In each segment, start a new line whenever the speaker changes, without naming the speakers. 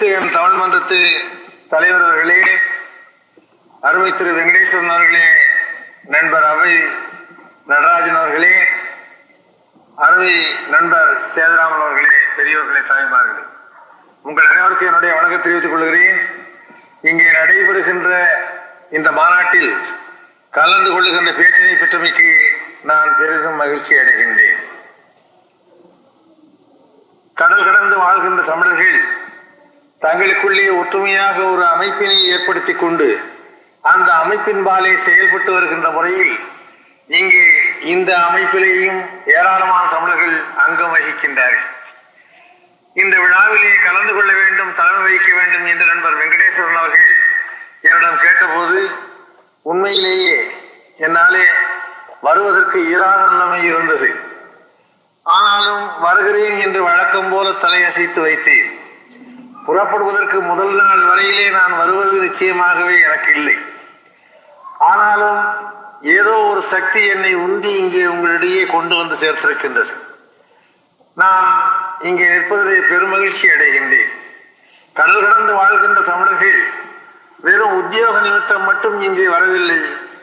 SAM Tamil மன்றத்து தலைவர் அவர்களே அருமை திரு வெங்கடேஸ்வரன் அவர்களே நண்பர் அவை நடராஜன் அவர்களே அருமை நண்பர் சேதராமன் அவர்களே பெரியவர்களே தாய்மார்களே. உங்கள் அனைவருக்கும் என்னுடைய வணக்கம் தெரிவித்துக் கொள்கிறேன். இங்கே நடைபெறுகின்ற இந்த மாநாட்டில் கலந்து கொள்ளுகின்ற பேட்டினை பெற்றமைக்கு நான் பெரிதும் மகிழ்ச்சி அடைகின்றேன். கடல் கடந்து வாழ்கின்ற தமிழர்கள் தங்களுக்குள்ளே ஒற்றுமையாக ஒரு அமைப்பினை ஏற்படுத்தி கொண்டு அந்த அமைப்பின்பாலே செயல்பட்டு வருகின்ற முறையில் இங்கே இந்த அமைப்பிலேயும் ஏராளமான தமிழர்கள் அங்கம் வகிக்கின்றார்கள். இந்த விழாவிலே கலந்து கொள்ள வேண்டும் தலைமை வகிக்க வேண்டும் என்று நண்பர் வெங்கடேஸ்வரன் அவர்கள் என்னிடம் கேட்டபோது உண்மையிலேயே என்னாலே வருவதற்கு இயலாத நிலைமை இருந்தது. ஆனாலும் வருகிறேன் என்று வழக்கம் போல தலையசைத்து வைத்தேன். புறப்படுவதற்கு முதல் நாள் வரையிலே நான் வருவது நிச்சயமாகவே எனக்கு இல்லை ஆனாலும் ஏதோ ஒரு சக்தி என்னை உந்தி இங்கே உங்களிடையே கொண்டு வந்து சேர்த்திருக்கின்றது. நான் இங்கே நிற்பதிலே பெருமகிழ்ச்சி அடைகின்றேன். கடல் கடந்து வாழ்கின்ற தமிழர்கள் வெறும் உத்தியோக நிமித்தம் மட்டும் இங்கே வரவில்லை.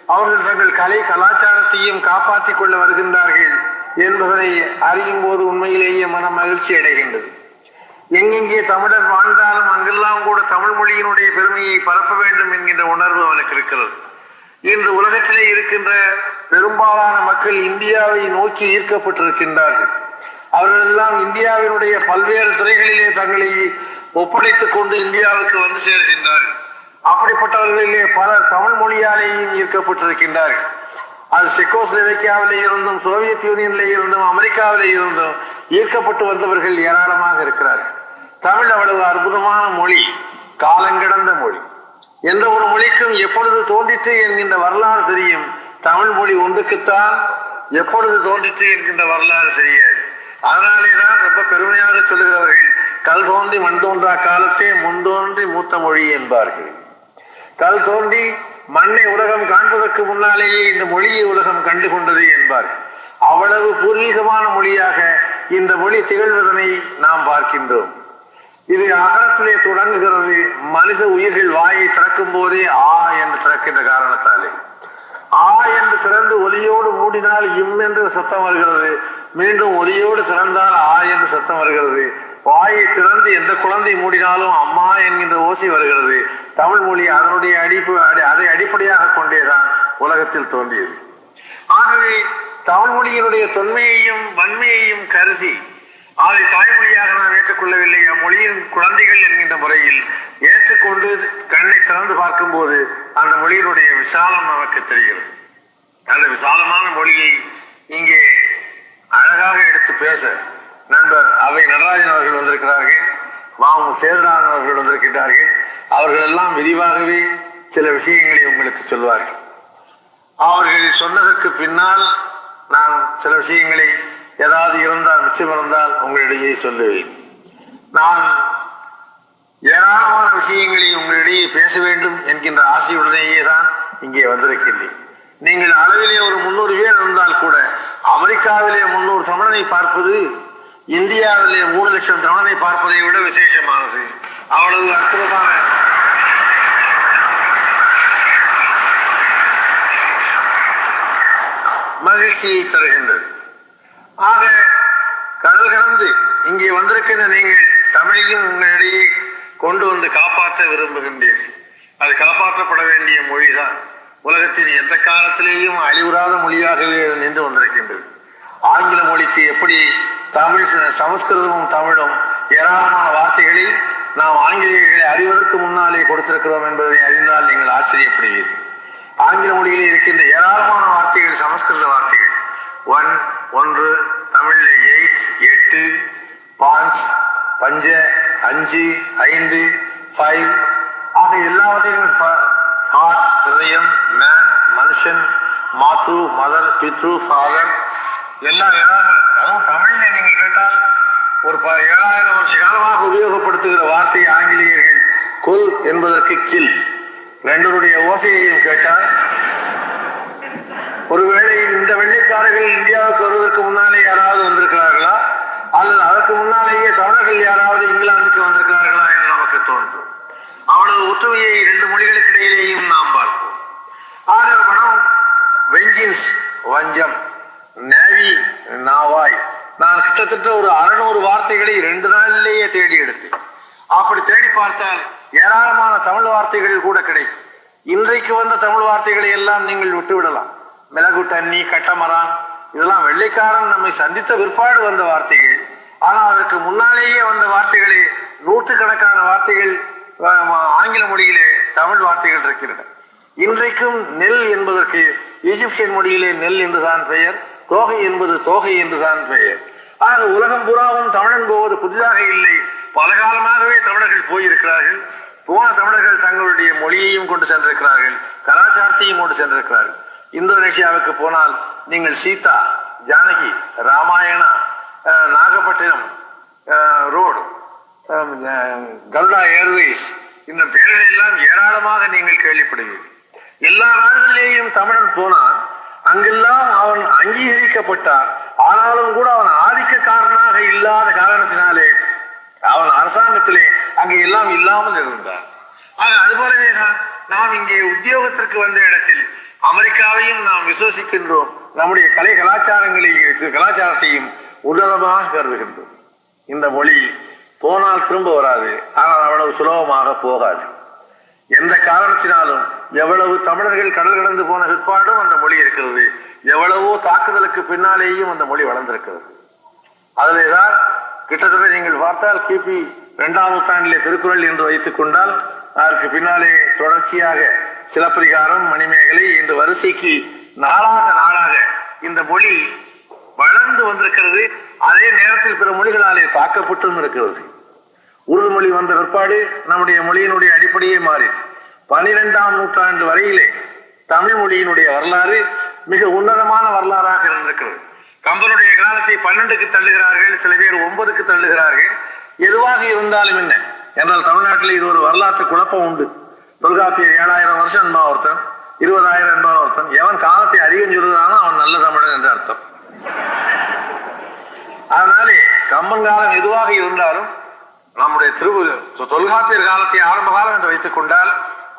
அவர்கள் தங்கள் கலை கலாச்சாரத்தையும் காப்பாற்றிக் கொள்ள வருகின்றார்கள் என்பதனை அறியும் போது உண்மையிலேயே மன மகிழ்ச்சி அடைகின்றது. எங்கெங்கே தமிழர் வாழ்ந்தாலும் அங்கெல்லாம் கூட தமிழ் மொழியினுடைய பெருமையை பரப்ப வேண்டும் என்கின்ற உணர்வு அவனுக்கு இருக்கிறது. இன்று உலகத்திலே இருக்கின்ற பெரும்பாலான மக்கள் இந்தியாவை நோக்கி ஈர்க்கப்பட்டிருக்கின்றார்கள். அவர்கள் எல்லாம் இந்தியாவினுடைய பல்வேறு துறைகளிலே தங்களை ஒப்படைத்துக் கொண்டு இந்தியாவுக்கு வந்து சேர்கின்றார்கள். அப்படிப்பட்டவர்களிலே பலர் தமிழ் மொழியாலேயும் ஈர்க்கப்பட்டிருக்கின்றார்கள். அது செக்கோஸ்லோவேக்கியாவிலே இருந்தும் சோவியத் யூனியனிலே இருந்தும் அமெரிக்காவிலே இருந்தும் ஈர்க்கப்பட்டு வந்தவர்கள் ஏராளமாக இருக்கிறார்கள். தமிழ் அவ்வளவு அற்புதமான மொழி காலங்கிடந்த மொழி. எந்த ஒரு மொழிக்கும் எப்பொழுது தோன்றிற்று என்கின்ற வரலாறு தெரியும். தமிழ் மொழி ஒன்றுக்குத்தான் எப்பொழுது தோன்றிற்று என்கின்ற வரலாறு தெரியாது. அதனாலே தான் ரொம்ப பெருமையாக சொல்லுகிறவர்கள் கல் தோன்றி மண் தோன்றா காலத்தே முன்தோன்றி மூத்த மொழி என்பார்கள். கல் தோன்றி மண்ணை உலகம் காண்பதற்கு முன்னாலேயே இந்த மொழியை உலகம் கண்டு கொண்டது என்பார்கள். அவ்வளவு பூர்வீகமான மொழியாக இந்த மொழி திகழ்வதனை நாம் பார்க்கின்றோம். இது அகரத்திலே தொடங்குகிறது. மனித உயிர்கள் வாயை திறக்கும் போதே ஆ என்று திறக்கின்ற காரணத்தாலே. ஆ என்று திறந்து ஒலியோடு மூடினால் இம் என்று சத்தம் வருகிறது. மீண்டும் ஒலியோடு திறந்தால் ஆ என்று சத்தம் வருகிறது. வாயை திறந்து எந்த குழந்தை மூடினாலும் அம்மா என்கின்ற ஓசை வருகிறது. தமிழ் மொழி அதனுடைய அடிப்பு அடி- அதை அடிப்படையாக கொண்டேதான் உலகத்தில் தோன்றியது. ஆகவே தமிழ் மொழியினுடைய தொன்மையையும் வன்மையையும் கருதி அதை தாய்மொழியாக நாம் ஏற்றுக்கொள்ளவில்லை. அம்மொழியின் குழந்தைகள் என்கின்ற முறையில் ஏற்றுக்கொண்டு கண்ணை திறந்து பார்க்கும்போது அந்த மொழியினுடைய விசாலம் நமக்கு தெரிகிறது. அந்த விசாலமான மொழியை இங்கே அழகாக எடுத்து பேச நண்பர் அவை நடராஜன் அவர்கள் வந்திருக்கிறார்கள் மாமு சேதுராமன் அவர்கள் வந்திருக்கிறார்கள் அவர்கள் எல்லாம் விரிவாகவே சில விஷயங்களை உங்களுக்கு சொல்வார்கள். அவர்கள் சொன்னதற்கு பின்னால் நான் சில விஷயங்களை ஏதாவது இருந்தால் மிச்சம் இருந்தால் உங்களிடையே சொல்லுவேன். நான் ஏராளமான விஷயங்களை உங்களிடையே பேச வேண்டும் என்கின்ற ஆசையுடனேயே தான் இங்கே வந்திருக்கின்றேன். நீங்கள் அளவிலே ஒரு முன்னூறு பேர் இருந்தால் கூட அமெரிக்காவிலே முன்னூறு தமிழனை பார்ப்பது இந்தியாவிலே மூணு லட்சம் தமிழனை பார்ப்பதை விட விசேஷமானது. அவ்வளவு அற்புதமான மகிழ்ச்சியை தருகின்றது. கடல் கடந்து இங்கே வந்திருக்கின்ற நீங்கள் தமிழையும் உங்களிடையே கொண்டு வந்து காப்பாற்ற விரும்புகின்றீர்கள் அது காப்பாற்றப்பட வேண்டிய மொழிதான். உலகத்தின் எந்த காலத்திலேயும் அழிவுறாத மொழியாகவே அது நின்று வந்திருக்கின்றது. ஆங்கில மொழிக்கு எப்படி தமிழ் சமஸ்கிருதமும் தமிழும் ஏராளமான வார்த்தைகளை நாம் ஆங்கிலேயர்களை அறிவதற்கு முன்னாலே கொடுத்திருக்கிறோம் என்பதை அறிந்தால் நீங்கள் ஆச்சரியப்படுவீர்கள். ஆங்கில மொழியில் இருக்கின்ற ஏராளமான வார்த்தைகள் சமஸ்கிருத வார்த்தைகள். ஒன் ஒன்று தமிழில் எயிட் எட்டு பாஞ்ச் பஞ்ச அஞ்சு ஐந்து ஃபைவ் ஆக எல்லாவற்றையும் ஹார்ட் ஹிருதயம் மேன் மனுஷன் மாத்ரு மதர் பித்ரு ஃபாதர் எல்லாம் அதுவும் தமிழில் நீங்கள் கேட்டால் ஒரு ப ஏழாயிரம் வருஷ காலமாக உபயோகப்படுத்துகிற வார்த்தை ஆங்கிலேயர்கள். குல் என்பதற்கு கில். ரெண்டருடைய ஓசையையும் கேட்டால் ஒருவேளை இந்த வெள்ளைக்காரர்கள் இந்தியாவுக்கு வருவதற்கு முன்னாலே யாராவது வந்திருக்கிறார்களா அல்லது அதற்கு முன்னாலேயே தமிழர்கள் யாராவது இங்கிலாந்துக்கு வந்திருக்கிறார்களா என்று நமக்கு தோன்றும் ஒற்றுமையை இரண்டு மொழிகளுக்கு நாம் பார்ப்போம். ஆரோபணம் வெஞ்சின்ஸ் வஞ்சம் நேவி நாவாய். நான் கிட்டத்தட்ட ஒரு அறுநூறு வார்த்தைகளை ரெண்டு நாளிலேயே தேடி எடுத்தேன். அப்படி தேடி பார்த்தால் ஏராளமான தமிழ் வார்த்தைகள் கூட கிடைக்கும். இன்றைக்கு வந்த தமிழ் வார்த்தைகளை எல்லாம் நீங்கள் விட்டுவிடலாம். மிளகு தண்ணி கட்டமரான் இதெல்லாம் வெள்ளைக்காரன் நம்மை சந்தித்த பிற்பாடு வந்த வார்த்தைகள். ஆனால் அதற்கு முன்னாலேயே வந்த வார்த்தைகளே நூற்றுக்கணக்கான வார்த்தைகள் ஆங்கில மொழியிலே தமிழ் வார்த்தைகள் இருக்கின்றன. இன்றைக்கும் நெல் என்பதற்கு எஜிப்சியன் மொழியிலே நெல் என்றுதான் பெயர் தோகை என்பது தோகை என்றுதான் பெயர். ஆக உலகம் புறாவும் தமிழன் போவது புதிதாக இல்லை. பல காலமாகவே தமிழர்கள் போயிருக்கிறார்கள். போன தமிழர்கள் தங்களுடைய மொழியையும் கொண்டு சென்றிருக்கிறார்கள் கலாச்சாரத்தையும் கொண்டு சென்றிருக்கிறார்கள். இந்தோனேஷியாவுக்கு போனால் நீங்கள் சீதா ஜானகி ராமாயணா அஹ், நாகப்பட்டினம் ரோடு கருடா ஏர்வேஸ் இந்த பெயர்கள் எல்லாம் ஏராளமாக நீங்கள் கேள்விப்படுவீர்கள். எல்லா நாடுகளிலேயும் தமிழன் போனான். அங்கெல்லாம் அவன் அங்கீகரிக்கப்பட்டான். ஆனாலும் கூட அவன் ஆதிக்கக்காரனாக இல்லாத காரணத்தினாலே அவன் அரசாங்கத்திலே அங்கே எல்லாம் இல்லாமல் இருந்தான். ஆக அதுபோலவே தான் நாம் இங்கே உத்தியோகத்திற்கு வந்த இடத்தில் அமெரிக்காவையும் நாம் விசுவசிக்கின்றோம். நம்முடைய கலை கலாச்சாரங்களை கலாச்சாரத்தையும் உன்னதமாக கருதுகின்றோம். இந்த மொழி போனால் திரும்ப வராது. ஆனால் அவ்வளவு சுலபமாக போகாது. எந்த காரணத்தினாலும் எவ்வளவு தமிழர்கள் கடல் கடந்து போன பிற்பாடும் அந்த மொழி இருக்கிறது. எவ்வளவோ தாக்குதலுக்கு பின்னாலேயும் அந்த மொழி வளர்ந்திருக்கிறது. அதிலேதான் கிட்டத்தட்ட நீங்கள் பார்த்தால் கிபி இரண்டாம் நூற்றாண்டிலே திருக்குறள் என்று வைத்துக் கொண்டால் அதற்கு பின்னாலே தொடர்ச்சியாக சிலப்பதிகாரம் மணிமேகலை இந்த வரிசைக்கு நாளாக நாளாக இந்த மொழி வளர்ந்து வந்திருக்கிறது. அதே நேரத்தில் பிற மொழிகளாலே தாக்கப்பட்டும் இருக்கிறது. உருது மொழி வந்த பிற்பாடு நம்முடைய மொழியினுடைய அடிப்படையே மாறி பனிரெண்டாம் நூற்றாண்டு வரையிலே தமிழ் மொழியினுடைய வரலாறு மிக உன்னதமான வரலாறாக இருந்திருக்கிறது. கம்பனுடைய காலத்தை பன்னெண்டுக்கு தள்ளுகிறார்கள் சில பேர் ஒன்பதுக்கு தள்ளுகிறார்கள். எதுவாக இருந்தாலும் என்ன? என்றால் தமிழ்நாட்டில் இது ஒரு வரலாற்று குழப்பம் உண்டு. தொல்காப்பியர் ஏழாயிரம் வருஷம் என்பா ஒருத்தன் இருபதாயிரம் என்பான் ஒருத்தன் எவன் காலத்தை அதிகம் சொல்லுகிறானோ அவன் நல்ல தமிழன் என்று அர்த்தம். காலம் எதுவாக இருந்தாலும் நம்முடைய திரு தொல்காப்பியர் காலத்தை ஆரம்ப காலம் என்று வைத்துக் கொண்டால்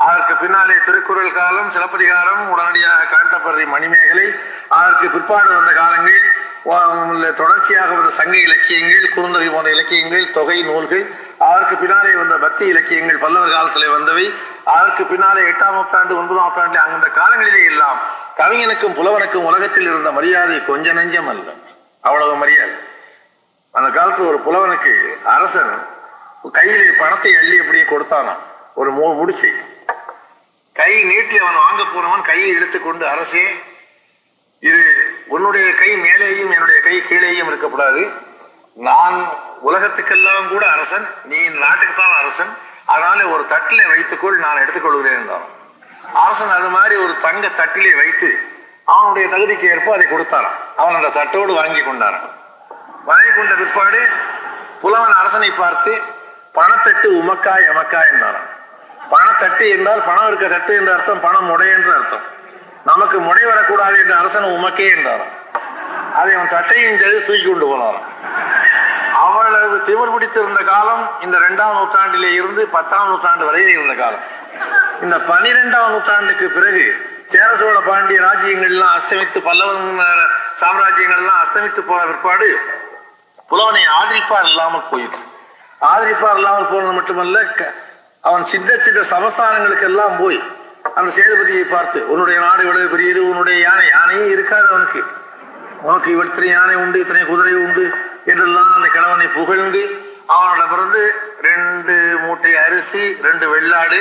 அதற்கு பின்னாலே திருக்குறள் காலம் சிலப்பதிகாரம் உடனடியாக காண்டப்பறி மணிமேகலை அதற்கு பிற்பாடு வந்த காலங்கள் தொடர்ச்சியாக வந்த சங்க இலக்கியங்கள் குறுந்தொகை போன்ற இலக்கியங்கள் தொகை நூல்கள் அதற்கு பின்னாலே வந்த பக்தி இலக்கியங்கள் பல்லவர் காலத்திலே வந்தவை அதற்கு பின்னாலே எட்டாம் நூற்றாண்டு ஒன்பதாம் நூற்றாண்டு அந்த காலங்களிலே எல்லாம் கவிஞனுக்கும் புலவனுக்கும் உலகத்தில் இருந்த மரியாதை கொஞ்ச நெஞ்சம் அல்ல. அவ்வளவு மரியாதை. அந்த காலத்தில் ஒரு புலவனுக்கு அரசன் கையிலே பணத்தை அள்ளி அப்படியே கொடுத்தானா ஒரு மூ முடிச்சு. கை நீட்டி அவன் வாங்க போனவன் கையை இழுத்துக்கொண்டு அரசே இது உன்னுடைய கை மேலேயும் என்னுடைய கை கீழேயும் இருக்கக்கூடாது. நான் உலகத்துக்கெல்லாம் கூட அரசன் நீ நாட்டுக்கு நாட்டுக்குத்தான் அரசன். அதனால ஒரு தட்டில் வைத்துக்கொள் நான் எடுத்துக்கொள்கிறேன் என்றான். அரசன் அது மாதிரி ஒரு தங்க தட்டிலே வைத்து அவனுடைய தகுதிக்கு ஏற்ப அதை கொடுத்தாரான் அவன் அந்த தட்டோடு வாங்கி கொண்டாரான் வாங்கி கொண்ட பிற்பாடு புலவன் அரசனை பார்த்து பணத்தட்டு உமக்கா எமக்கா என்றாராம். பணத்தட்டு என்றால் பணம் இருக்க தட்டு என்ற அர்த்தம் பணம் முடை என்ற அர்த்தம். நமக்கு முடை வரக்கூடாது என்ற அரசன் உமக்கே என்றாராம். அதை அவன் தட்டையும் செய்து தூக்கி கொண்டு போனாராம். அவ்வளவு திமிர் பிடித்திருந்த காலம் இந்த ரெண்டாம் நூற்றாண்டிலே இருந்து பத்தாம் நூற்றாண்டு வரையில் இருந்த காலம். இந்த பனிரெண்டாம் நூற்றாண்டுக்கு பிறகு சேர சோழ பாண்டிய ராஜ்யங்கள்லாம் அஸ்தமித்து பல்லவன் சாம்ராஜ்யங்கள்லாம் அஸ்தமித்து போன பிற்பாடு புலவனை ஆதரிப்பார் இல்லாமல் போயிடுச்சு ஆதரிப்பார் இல்லாமல் போனது மட்டுமல்ல க- அவன் சித்த சித்த சமஸ்தானங்களுக்கு எல்லாம் போய் அந்த சேதுபதியை பார்த்து உன்னுடைய நாடு இவ்வளவு பெரியது உன்னுடைய யானை யானையே இருக்காது அவனுக்கு. உனக்கு இத்தனை யானை உண்டு இத்தனை குதிரை உண்டு என்றெல்லாம் அந்த கணவனை புகழ்ந்து அவனோட பிறந்து ரெண்டு மூட்டை அரிசி ரெண்டு வெள்ளாடு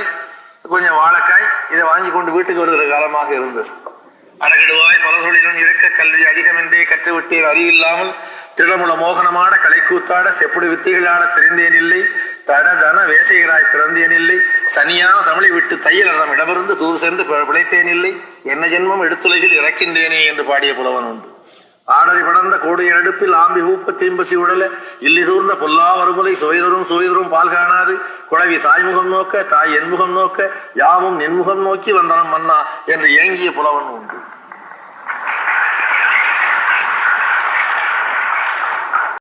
கொஞ்சம் வாழைக்காய் இதை வாங்கி கொண்டு வீட்டுக்கு வருகிற காலமாக இருந்தது. அடகெடுவாய் பல தொழிலும் இருக்க கல்வி அதிகமென்றே கற்றுவிட்டேன் அறிவில்லாமல் திடமுள மோகனமான கலைக்கூத்தாட செப்புடு வித்தைகளாட தெரிந்தேன் இல்லை தட தன வேசைகளாய் பிறந்தேன் இல்லை சனியான தமிழை விட்டு தையலிடம் இடமிருந்து தூது சென்று பிழைத்தேனில்லை பிழைத்தேன் இல்லை என்ன ஜென்மம் எடுத்துலகில் இறக்கின்றேனே என்று பாடிய புலவன் உண்டு. ஆடரை படர்ந்த கோடைய அடுப்பில் ஆம்பி ஊப்ப தீம்பசி உடல இல்லி சூர்ந்த பொல்லா வருமுலை சுவைதரும் சுவைதரும் பால் காணாது குழவி தாய்முகம் நோக்க தாய் என்முகம் நோக்க யாவும் நின்முகம் நோக்கி வந்தனம் மன்னா என்று ஏங்கிய புலவன் உண்டு.